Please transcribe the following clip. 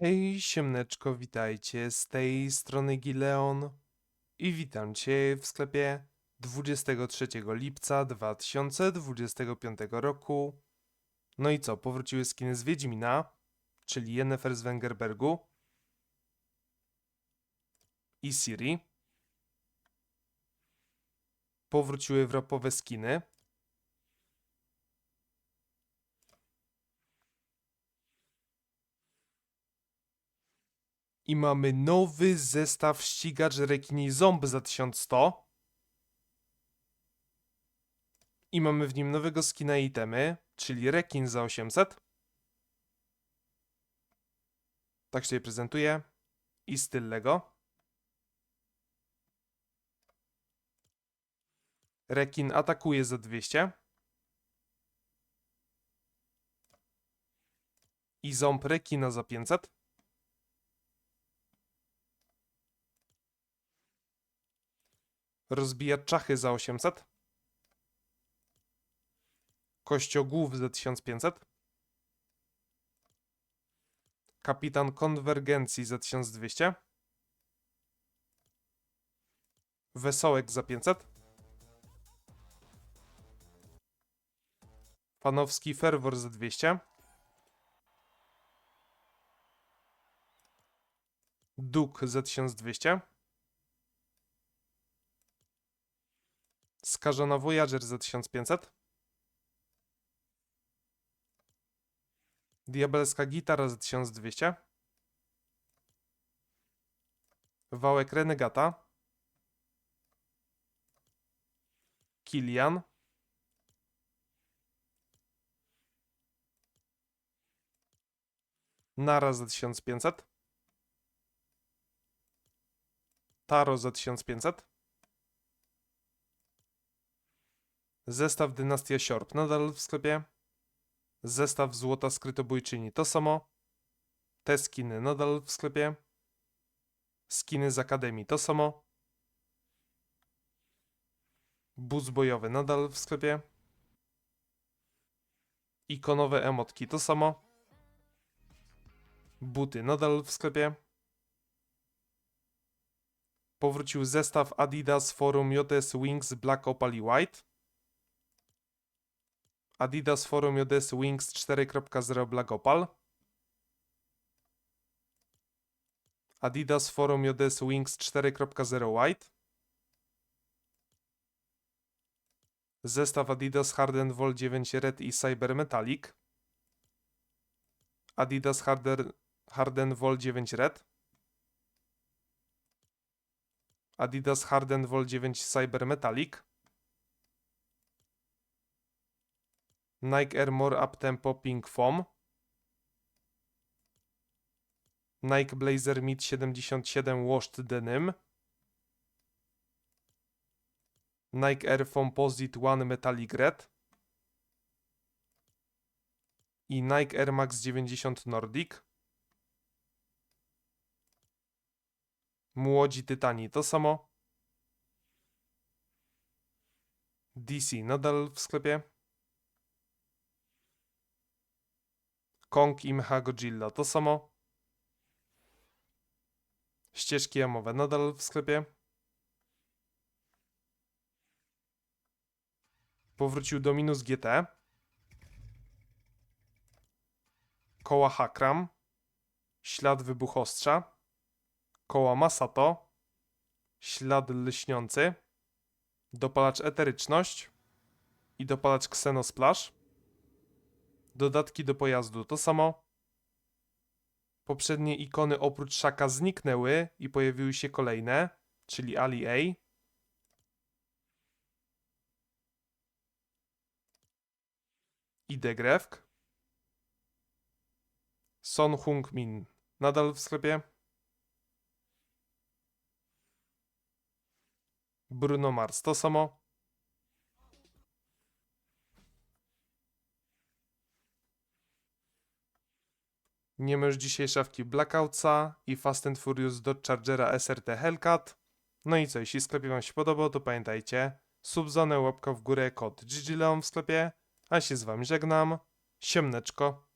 Hej, siemneczko, witajcie. Z tej strony Gileon i witam cię w sklepie 23 lipca 2025 roku. No i co, powróciły skiny z Wiedźmina, czyli Yennefer z Wengerbergu i Siri. Powróciły wrapowe skiny. I mamy nowy zestaw ścigacz rekini Zomb za 1100. I mamy w nim nowego skina i itemy, czyli rekin za 800. Tak się je prezentuje. I styl Lego. Rekin atakuje za 200. I ząb rekina za 500. Rozbija czachy za 800. Kościogłów za 1500. Kapitan konwergencji za 1200. Wesołek za 500. Panowski ferwor za 200. Duk za 1200. Skażona Voyager za 1500. Diabelska gitara za 1200. Wałek Renegata. Kilian. Nara za 1500. Taro za 1500. Zestaw Dynastia Siorb nadal w sklepie. Zestaw Złota Skrytobójczyni to samo. Te skiny nadal w sklepie. Skiny z Akademii to samo. Bus bojowy nadal w sklepie. Ikonowe emotki to samo. Buty nadal w sklepie. Powrócił zestaw Adidas Forum JS Wings Black Opal i White. Adidas Forum JS Wings 4.0 Black Opal. Adidas Forum JS Wings 4.0 White. Zestaw Adidas Harden Vol 9 Red i Cyber Metallic. Adidas Harden, Harden Vol 9 Red. Adidas Harden Vol 9 Cyber Metallic. Nike Air More Uptempo Pink Foam. Nike Blazer Mid 77 Washed Denim. Nike Air Composite One Metallic Red. I Nike Air Max 90 Nordic. Młodzi Tytani to samo. DC nadal w sklepie. Kong i Mecha to samo. Ścieżki jamowe nadal w sklepie. Powrócił Dominus GT. Koła Hakram. Ślad wybuchostrza. Koła Masato. Ślad lśniący. Dopalacz eteryczność. I dopalacz Xenosplash. Dodatki do pojazdu to samo. Poprzednie ikony oprócz szaka zniknęły i pojawiły się kolejne, czyli Ali A. I Degrefk. Son Hung-min nadal w sklepie. Bruno Mars to samo. Nie już dzisiaj szafki Blackoutsa i Fast and Furious Dodge Chargera SRT Hellcat. No i co, jeśli sklepie wam się podobał, to pamiętajcie, subzonę, łapka w górę, kod GGLeon w sklepie, a się z wami żegnam, siemneczko.